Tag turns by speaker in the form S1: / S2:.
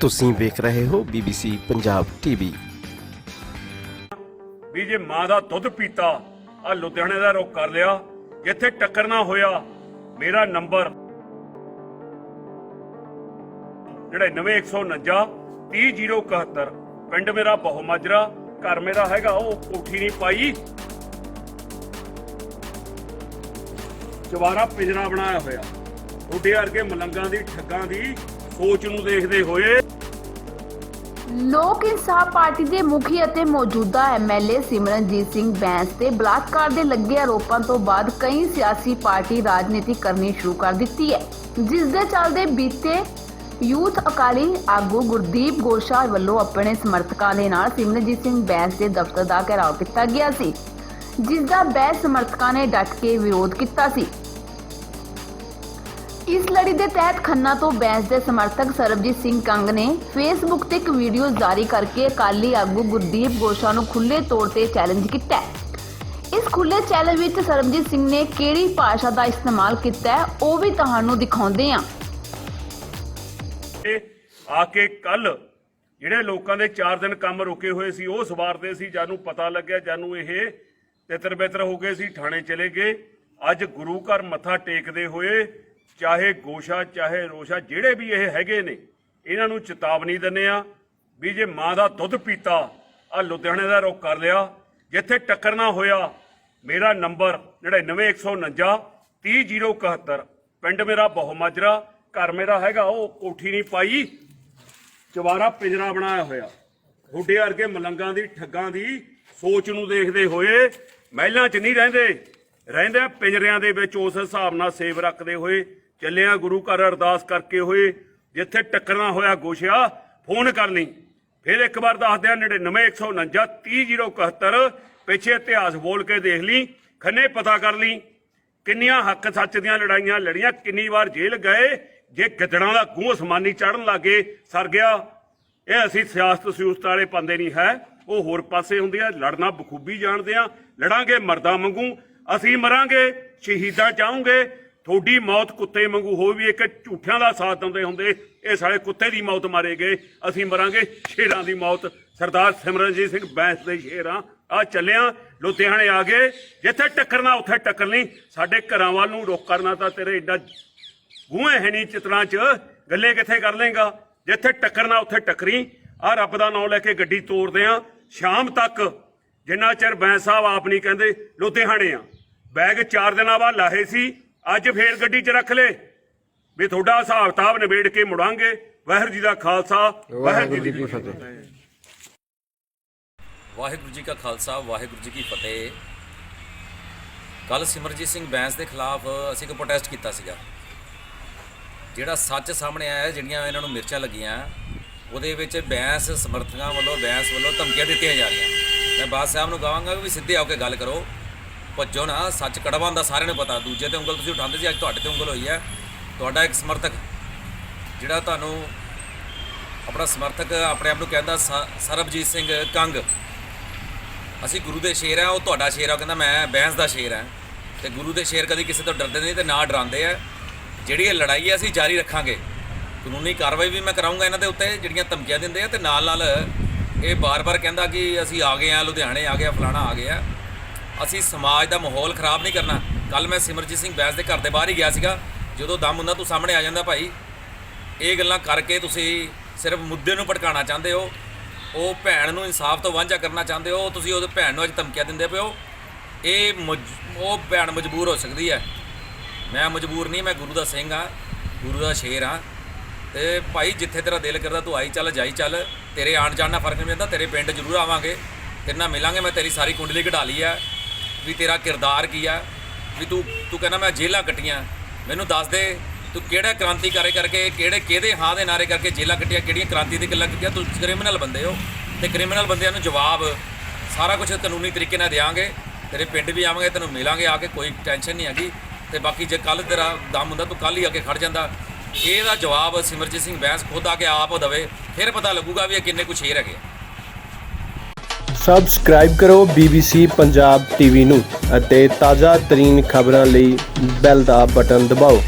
S1: ਤੁਸੀਂ ਵੇਖ ਰਹੇ ਹੋ BBC ਪੰਜਾਬ ਟੀਵੀ
S2: ਵੀ ਜੇ ਮਾਂ ਦਾ ਦੁੱਧ ਪੀਤਾ ਆ ਲੁਧਿਆਣੇ ਦਾ ਰੁਖ ਕਰ ਲਿਆ, ਜਿੱਥੇ ਟੱਕਰ ਨਾ ਹੋਇਆ, ਮੇਰਾ ਨੰਬਰ 99149 30071 ਪਿੰਡ ਮੇਰਾ ਬਹੁ ਮਾਜਰਾ ਘਰ ਮੇਰਾ ਹੈਗਾ, ਉਹ ਕੋਠੀ ਨਹੀਂ ਪਾਈ। ਚਵਾਰਾ ਪਿਜਰਾ ਬਣਾਇਆ ਹੋਇਆ। ਤੁਹਾਡੇ ਵਰਗੇ ਮਲੰਗਾਂ ਦੀ, ਠੱਗਾਂ ਦੀ ਸੋਚ ਨੂੰ ਦੇਖਦੇ ਹੋਏ
S3: ਲੋਕ ਇਨਸਾਫ ਪਾਰਟੀ ਦੇ ਮੁਖੀ ਅਤੇ ਮੌਜੂਦਾ ਐਮਐਲਏ ਸਿਮਰਨਜੀਤ ਸਿੰਘ ਬੈਂਸ ਤੇ ਬਲਾਤਕਾਰ ਦੇ ਲੱਗੇ ਆਰੋਪਾਂ ਤੋਂ ਬਾਅਦ ਕਈ ਸਿਆਸੀ ਪਾਰਟੀ ਰਾਜਨੀਤੀ ਕਰਨੀ ਸ਼ੁਰੂ ਕਰ ਦਿੱਤੀ ਹੈ। ਜਿਸ ਦੇ ਚੱਲਦੇ ਬੀਤੇ ਯੂਥ ਅਕਾਲੀ ਆਗੂ ਗੁਰਦੀਪ ਗੋਸ਼ਾ ਵੱਲੋਂ ਆਪਣੇ ਸਮਰਥਕਾਂ ਦੇ ਨਾਲ ਸਿਮਰਨਜੀਤ ਸਿੰਘ ਬੈਂਸ ਦੇ ਦਫ਼ਤਰ ਦਾ ਘਿਰਾਓ ਕੀਤਾ ਗਿਆ ਸੀ। ਜਿਸ ਦਾ ਬੈਂਸ ਸਮਰਥਕਾਂ ਨੇ ਡਟ ਕੇ ਵਿਰੋਧ ਕੀਤਾ ਸੀ। ਇਸ ਲੜੀ ਦੇ ਤਹਿਤ ਖੰਨਾ ਤੋਂ ਬੈਂਸ ਦੇ ਸਮਰਥਕ ਸਰਬਜੀਤ ਸਿੰਘ ਕੰਗ ਨੇ ਫੇਸਬੁੱਕ ਤੇ ਇੱਕ ਵੀਡੀਓ ਜਾਰੀ ਕਰਕੇ ਅਕਾਲੀ ਆਗੂ ਗੁਰਦੀਪ ਗੋਸ਼ਾ ਨੂੰ ਖੁੱਲੇ ਤੌਰ ਤੇ ਚੈਲੰਜ ਕੀਤਾ ਹੈ। ਇਸ ਖੁੱਲੇ ਚੈਲੰਜ ਵਿੱਚ ਸਰਬਜੀਤ ਸਿੰਘ ਨੇ ਕਿਹੜੀ ਭਾਸ਼ਾ ਦਾ ਇਸਤੇਮਾਲ ਕੀਤਾ ਹੈ, ਉਹ ਵੀ ਤੁਹਾਨੂੰ ਦਿਖਾਉਂਦੇ ਹਾਂ।
S2: ਆ ਕੇ ਕੱਲ ਜਿਹੜੇ ਲੋਕਾਂ ਦੇ 4 ਦਿਨ ਕੰਮ ਰੁਕੇ ਹੋਏ ਸੀ, ਉਹ ਸਵਾਰਦੇ ਸੀ, ਜਾਨੂੰ ਪਤਾ ਲੱਗਿਆ, ਜਾਨੂੰ ਇਹ ਤਿੱਤਰ ਬਿੱਤਰ ਹੋ ਗਏ ਸੀ, ਥਾਣੇ ਚਲੇ ਗਏ। ਅੱਜ ਗੁਰੂ ਘਰ ਮੱਥਾ ਟੇਕਦੇ ਹੋਏ ਚਾਹੇ ਗੋਸ਼ਾ, ਚਾਹੇ ਰੋਸ਼ਾ, ਜਿਹੜੇ ਵੀ ਇਹ ਹੈਗੇ ਨੇ, ਇਹਨਾਂ ਨੂੰ ਚੇਤਾਵਨੀ ਦਿੰਨੇ ਆ ਵੀ ਜੇ ਮਾਂ ਦਾ ਦੁੱਧ ਪੀਤਾ ਆ ਲੁਧਿਆਣੇ ਦਾ ਰੁਖ ਕਰ ਲਿਆ, ਜਿੱਥੇ ਟੱਕਰ ਨਾ ਹੋਇਆ, ਮੇਰਾ ਨੰਬਰ 99149 30071 ਪਿੰਡ ਮੇਰਾ ਬਹੁਮਾਜਰਾ, ਘਰ ਮੇਰਾ ਹੈਗਾ, ਉਹ ਕੋਠੀ ਨਹੀਂ ਪਾਈ, ਚਵਾਰਾ ਪਿੰਜਰਾ ਬਣਾਇਆ ਹੋਇਆ। ਹੁੱਡੇ ਵਰਗੇ ਮਲੰਗਾਂ ਦੀ, ਠੱਗਾਂ ਦੀ ਸੋਚ ਨੂੰ ਦੇਖਦੇ ਹੋਏ ਮਹਿਲਾਂ 'ਚ ਨਹੀਂ ਰਹਿੰਦੇ। ਰਹਿੰਦੇ ਪਿੰਜਰਿਆਂ ਦੇ ਵਿੱਚ ਉਸ ਹਿਸਾਬ ਨਾਲ ਸੇਵ ਰੱਖਦੇ ਹੋਏ ਚੱਲਿਆ ਗੁਰੂ ਘਰ ਅਰਦਾਸ ਕਰਕੇ ਹੋਏ, ਜਿੱਥੇ ਟੱਕਰਨਾ ਹੋਇਆ ਗੋਸ਼ਿਆ, ਫੋਨ ਕਰ ਲਈ। ਫਿਰ ਇੱਕ ਵਾਰ ਦੱਸ ਦਿਆ 99149 30071 ਪਿੱਛੇ ਇਤਿਹਾਸ ਬੋਲ ਕੇ ਦੇਖ ਲਈ, ਖੰਨੇ ਪਤਾ ਕਰ ਲਈ ਕਿੰਨੀਆਂ ਹੱਕ ਸੱਚ ਦੀਆਂ ਲੜਾਈਆਂ ਲੜੀਆਂ, ਕਿੰਨੀ ਵਾਰ ਜੇਲ੍ਹ ਗਏ, ਜੇ ਗਿੱਦੜਾਂ ਦਾ ਗੂੰ ਅਸਮਾਨੀ ਚੜਨ ਲੱਗੇ ਸਰ ਗਿਆ। ਇਹ ਅਸੀਂ ਸਿਆਸਤ ਸਿਉਸਤ ਵਾਲੇ ਪੰਦੇ ਨਹੀਂ ਹੈ, ਉਹ ਹੋਰ ਪਾਸੇ ਹੁੰਦੇ ਆ, ਲੜਨਾ ਬਖੂਬੀ ਜਾਣਦੇ ਆ, ਲੜਾਂਗੇ ਮਰਦਾਂ ਵਾਂਗੂ। ਅਸੀਂ ਮਰਾਂਗੇ, ਸ਼ਹੀਦਾਂ ਚਾਹੋਗੇ ਤੁਹਾਡੀ ਮੌਤ ਕੁੱਤੇ ਵਾਂਗੂ ਹੋਈ ਵੀ ਇੱਕ ਝੂਠਿਆਂ ਦਾ ਸਾਥ ਦਿੰਦੇ ਹੁੰਦੇ। ਇਹ ਸਾਲੇ ਕੁੱਤੇ ਦੀ ਮੌਤ ਮਾਰੇ ਗਏ। ਅਸੀਂ ਮਰਾਂਗੇ, ਸ਼ੇਰਾਂ ਦੀ ਮੌਤ। ਸਰਦਾਰ ਸਿਮਰਨਜੀਤ ਸਿੰਘ ਬੈਂਸ ਦੇ ਸ਼ੇਰਾਂ। ਆ ਚੱਲਿਆ, ਲੁਧਿਆਣੇ ਆ ਗਏ। ਜਿੱਥੇ ਟੱਕਰਨਾ ਉੱਥੇ ਟੱਕਰ ਲਈ ਸਾਡੇ ਘਰਾਂ ਵੱਲ ਨੂੰ ਰੁਕ ਕਰਨਾ ਤਾਂ ਤੇਰੇ ਏਡਾ ਗੂਹੇ ਹੈ ਨਹੀਂ ਚਿਤਰਾਂ 'ਚ। ਗੱਲੇ ਕਿੱਥੇ ਕਰ ਲੇਗਾ ਜਿੱਥੇ ਟੱਕਰਨਾ ਉੱਥੇ ਟੱਕਰੀ। ਆ ਰੱਬ ਦਾ ਨਾਮ ਲੈ ਕੇ ਗੱਡੀ ਤੋਰਦੇ ਆ। ਸ਼ਾਮ ਤੱਕ ਜਿੰਨਾ ਚਿਰ ਬੈਂਸ ਸਾਹਿਬ ਆਪ ਨਹੀਂ ਕਹਿੰਦੇ, ਲੁਧਿਆਣੇ ਆ। ਬੈਗ 4 ਦਿਨਾਂ ਬਾਅਦ ਲਾਹੇ ਸੀ, ਅੱਜ ਫੇਰ ਗੱਡੀ 'ਚ ਰੱਖ ਲੈ। ਵੀ ਤੁਹਾਡਾ ਹਿਸਾਬ ਕਿਤਾਬ ਨਿਬੇੜ ਕੇ ਮੁੜਾਂਗੇ। ਵਾਹਿਗੁਰੂ ਜੀ ਦਾ ਖਾਲਸਾ, ਵਾਹਿਗੁਰੂ ਜੀ ਕੀ ਫਤਿਹ।
S4: ਵਾਹਿਗੁਰੂ ਜੀ ਕਾ ਖਾਲਸਾ, ਵਾਹਿਗੁਰੂ ਜੀ ਕੀ ਫਤਿਹ। ਕੱਲ ਸਿਮਰਜੀਤ ਸਿੰਘ ਬੈਂਸ ਦੇ ਖਿਲਾਫ ਅਸੀਂ ਇੱਕ ਪ੍ਰੋਟੈਸਟ ਕੀਤਾ ਸੀਗਾ। ਜਿਹੜਾ ਸੱਚ ਸਾਹਮਣੇ ਆਇਆ, ਜਿਹੜੀਆਂ ਇਹਨਾਂ ਨੂੰ ਮਿਰਚਾਂ ਲੱਗੀਆਂ, ਉਹਦੇ ਵਿੱਚ ਬੈਂਸ ਸਮਰਥਕਾਂ ਵੱਲੋਂ, ਬੈਂਸ ਵੱਲੋਂ ਧਮਕੀਆਂ ਦਿੱਤੀਆਂ ਜਾ ਰਹੀਆਂ। ਮੈਂ ਬਾਦ ਸਾਹਿਬ ਨੂੰ ਕਹਾਂਗਾ ਵੀ ਸਿੱਧੇ ਆ ਕੇ ਗੱਲ ਕਰੋ। ਭੱਜੋ ਨਾ, ਸੱਚ ਕੜਵਾ ਹੁੰਦਾ, ਸਾਰਿਆਂ ਨੂੰ ਪਤਾ। ਦੂਜੇ ਤੇ ਉਂਗਲ ਤੁਸੀਂ ਉਠਾਉਂਦੇ ਸੀ, ਅੱਜ ਤੁਹਾਡੇ ਤੇ ਉਂਗਲ ਹੋਈ ਹੈ। ਤੁਹਾਡਾ ਇੱਕ ਸਮਰਥਕ, ਜਿਹੜਾ ਤੁਹਾਨੂੰ ਆਪਣਾ ਸਮਰਥਕ ਆਪਣੇ ਆਪ ਨੂੰ ਕਹਿੰਦਾ, ਸ- ਸਰਬਜੀਤ ਸਿੰਘ ਕੰਗ। ਅਸੀਂ ਗੁਰੂ ਦੇ ਸ਼ੇਰ ਆ ਉਹ ਤੁਹਾਡਾ ਸ਼ੇਰ ਆ, ਉਹ ਕਹਿੰਦਾ, ਮੈਂ ਬੈਂਸ ਦਾ ਸ਼ੇਰ ਆ ਤੇ ਗੁਰੂ ਦੇ ਸ਼ੇਰ ਕਦੀ ਕਿਸੇ ਤੋਂ ਡਰਦੇ ਨਹੀਂ ਤੇ ਨਾ ਡਰਾਉਂਦੇ ਆ। ਜਿਹੜੀ ਇਹ ਲੜਾਈ ਹੈ ਅਸੀਂ ਜਾਰੀ ਰੱਖਾਂਗੇ। ਕਾਨੂੰਨੀ ਕਾਰਵਾਈ ਵੀ ਮੈਂ ਕਰਾਉਂਗਾ ਇਹਨਾਂ ਦੇ ਉੱਤੇ, ਜਿਹੜੀਆਂ ਧਮਕੀਆਂ ਦਿੰਦੇ ਆ, ਤੇ ਨਾਲ ਨਾਲ ਇਹ ਬਾਰ-ਬਾਰ ਕਹਿੰਦਾ ਕਿ ਅਸੀਂ ਆ ਗਏ ਆ ਲੁਧਿਆਣੇ ਆ ਗਏ ਆ, ਫਲਾਣਾ ਆ ਗਏ ਆ ਅਸੀਂ ਸਮਾਜ ਦਾ ਮਾਹੌਲ ਖਰਾਬ ਨਹੀਂ ਕਰਨਾ। ਕੱਲ ਮੈਂ ਸਿਮਰਜੀਤ ਸਿੰਘ ਬੈਂਸ ਦੇ ਘਰ ਦੇ ਬਾਹਰ ਹੀ ਗਿਆ ਸੀਗਾ। ਜਦੋਂ ਦਮ ਉਹਨਾਂ ਤੋਂ ਸਾਹਮਣੇ ਆ ਜਾਂਦਾ ਭਾਈ। ਇਹ ਗੱਲਾਂ ਕਰਕੇ ਤੁਸੀਂ ਸਿਰਫ ਮੁੱਦੇ ਨੂੰ ਭਟਕਾਉਣਾ ਚਾਹੁੰਦੇ ਹੋ। ਉਹ ਭੈਣ ਨੂੰ ਇਨਸਾਫ ਤੋਂ ਵਾਂਝਾ ਕਰਨਾ ਚਾਹੁੰਦੇ ਹੋ। ਤੁਸੀਂ ਉਹਦੇ ਭੈਣ ਨੂੰ ਅੱਜ ਧਮਕੀਆਂ ਦਿੰਦੇ ਪਏ ਹੋ। ਇਹ ਮਜ- ਉਹ ਭੈਣ ਮਜਬੂਰ ਹੋ ਸਕਦੀ ਹੈ। ਮੈਂ ਮਜਬੂਰ ਨਹੀਂ, ਮੈਂ ਗੁਰੂ ਦਾ ਸਿੰਘ ਆ ਗੁਰੂ ਦਾ ਸ਼ੇਰ ਆ ਤੇ ਭਾਈ, ਜਿੱਥੇ ਤੇਰਾ ਦਿਲ ਕਰਦਾ ਤੂੰ ਆਈ ਚੱਲ, ਜਾਈ ਚੱਲ। ਤੇਰੇ ਆਣ ਜਾਣ ਨਾਲ ਫ਼ਰਕ ਨਹੀਂ ਪੈਂਦਾ, ਤੇਰੇ ਪਿੰਡ ਜ਼ਰੂਰ ਆਵਾਂਗੇ। ਤੇਰੇ ਨਾਲ ਮਿਲਾਂਗੇ, ਮੈਂ ਤੇਰੀ ਸਾਰੀ ਕੁੰਡਲੀ ਕਢਾ ਲਈ ਆ ਵੀ ਤੇਰਾ ਕਿਰਦਾਰ ਕੀ ਆ? ਵੀ ਤੂੰ ਤੂੰ ਕਹਿੰਦਾ ਮੈਂ ਜੇਲਾਂ ਕੱਟੀਆਂ। ਮੈਨੂੰ ਦੱਸ ਦੇ, ਤੂੰ ਕਿਹੜਾ ਕ੍ਰਾਂਤੀਕਾਰੀ ਕਰਕੇ, ਕਿਹੜੇ, ਕਿਹਦੇ ਹਾਂ ਦੇ ਨਾਰੇ ਕਰਕੇ ਜੇਲਾਂ ਕੱਟੀਆਂ, ਕਿਹੜੀਆਂ ਕ੍ਰਾਂਤੀ ਦੀ ਗੱਲਾਂ ਕੀਤੀਆਂ ਤੂੰ ਕ੍ਰਿਮੀਨਲ ਬੰਦੇ ਹੋ। ਤੇ ਕ੍ਰਿਮੀਨਲ ਬੰਦਿਆਂ ਨੂੰ ਜਵਾਬ, ਸਾਰਾ ਕੁਝ ਕਾਨੂੰਨੀ ਤਰੀਕੇ ਨਾਲ ਦੇਵਾਂਗੇ ਤੇਰੇ ਪਿੰਡ ਵੀ ਆਵਾਂਗੇ, ਤੈਨੂੰ ਮਿਲਾਂਗੇ ਆ ਕੇ, ਕੋਈ ਟੈਨਸ਼ਨ ਨਹੀਂ ਹੈਗੀ। ਤੇ ਬਾਕੀ ਜੇ ਕੱਲ ਤੇਰਾ ਦਮ ਹੁੰਦਾ, ਤੂੰ ਕੱਲ ਹੀ ਆ ਕੇ ਖੜ ਜਾਂਦਾ। ਇਹਦਾ ਜਵਾਬ ਸਿਮਰਜੀਤ ਸਿੰਘ ਬੈਂਸ ਖੁਦ ਆ ਕੇ ਆਪ ਦਵੇ। ਫਿਰ ਪਤਾ ਲੱਗੂਗਾ ਵੀ ਇਹ ਕਿੰਨੇ ਕੁ ਸ਼ੇਰ ਹੈਗੇ ਆ।
S1: ਸਬਸਕ੍ਰਾਈਬ ਕਰੋ BBC ਪੰਜਾਬ ਟੀਵੀ ਨੂੰ ਅਤੇ ਤਾਜ਼ਾ ਤਰੀਨ ਖਬਰਾਂ ਲਈ ਬੈਲ ਦਾ ਬਟਨ ਦਬਾਓ।